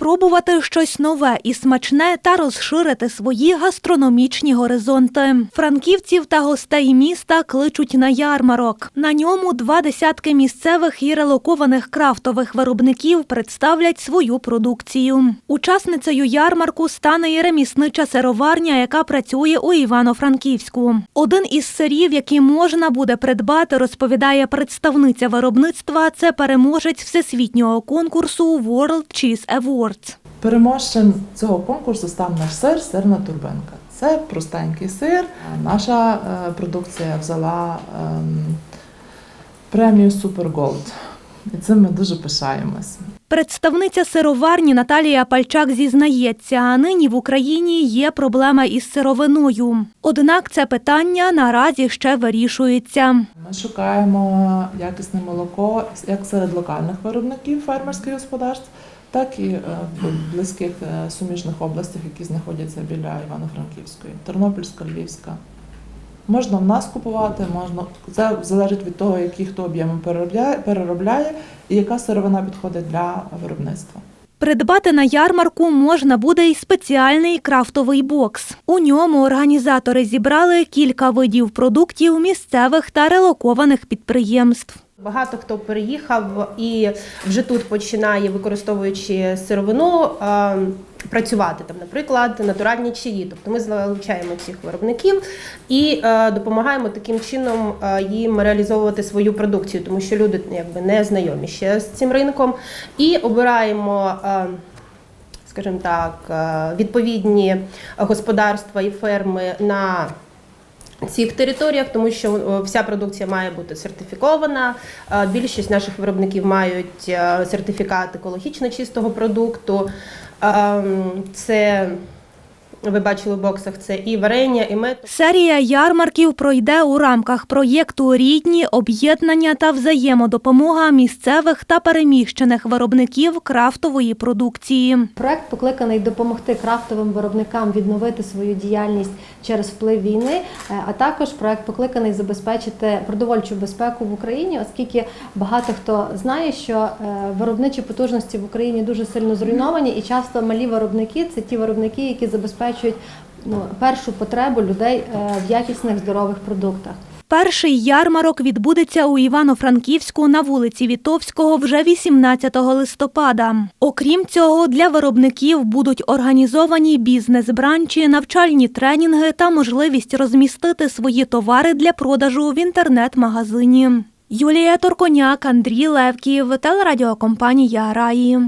спробувати щось нове і смачне та розширити свої гастрономічні горизонти. Франківців та гостей міста кличуть на ярмарок. На ньому два десятки місцевих і релокованих крафтових виробників представлять свою продукцію. Учасницею ярмарку стане і реміснича сироварня, яка працює у Івано-Франківську. Один із сирів, які можна буде придбати, розповідає представниця виробництва. Це переможець всесвітнього конкурсу World Cheese Awards. Переможцем цього конкурсу став наш сир, сирна турбинка. Це простенький сир. Наша е, продукція взяла ем, премію Super Gold. І цим ми дуже пишаємось. Представниця сироварні Наталія Пальчак зізнається, а нині в Україні є проблема із сировиною. Однак це питання наразі ще вирішується. Ми шукаємо якісне молоко як серед локальних виробників фермерських господарств, так і е, в близьких е, суміжних областях, які знаходяться біля Івано-Франківської, Тернопільська, Львівська. Можна в нас купувати, можна це залежить від того, які хто об'єми переробляє, переробляє і яка сировина підходить для виробництва. Придбати на ярмарку можна буде й спеціальний крафтовий бокс. У ньому організатори зібрали кілька видів продуктів місцевих та релокованих підприємств. Багато хто переїхав і вже тут починає, використовуючи сировину, працювати там, наприклад, натуральні чаї. Тобто ми залучаємо цих виробників і е, допомагаємо таким чином е, їм реалізовувати свою продукцію, тому що люди якби не знайомі ще з цим ринком, і обираємо. е, Скажімо так, відповідні господарства і ферми на цих територіях, тому що е, вся продукція має бути сертифікована. Е, Більшість наших виробників мають е, сертифікат екологічно чистого продукту. Е, Це ви бачили в боксах це і варення, і мед. Серія ярмарків пройде у рамках проєкту Рідні об'єднання та взаємодопомога місцевих та переміщених виробників крафтової продукції. Проект покликаний допомогти крафтовим виробникам відновити свою діяльність через вплив війни, е, а також проект покликаний забезпечити продовольчу безпеку в Україні, оскільки багато хто знає, що е, виробничі потужності в Україні дуже сильно зруйновані, і часто малі виробники це ті виробники, які забезпечують ну, першу потребу людей е, в якісних здорових продуктах. Перший ярмарок відбудеться у Івано-Франківську на вулиці Вітовського вже 18 листопада. Окрім цього, для виробників будуть організовані бізнес-бранчі, навчальні тренінги та можливість розмістити свої товари для продажу в інтернет-магазині. Юлія Торконяк, Андрій Левків, телерадіокомпанія Раї.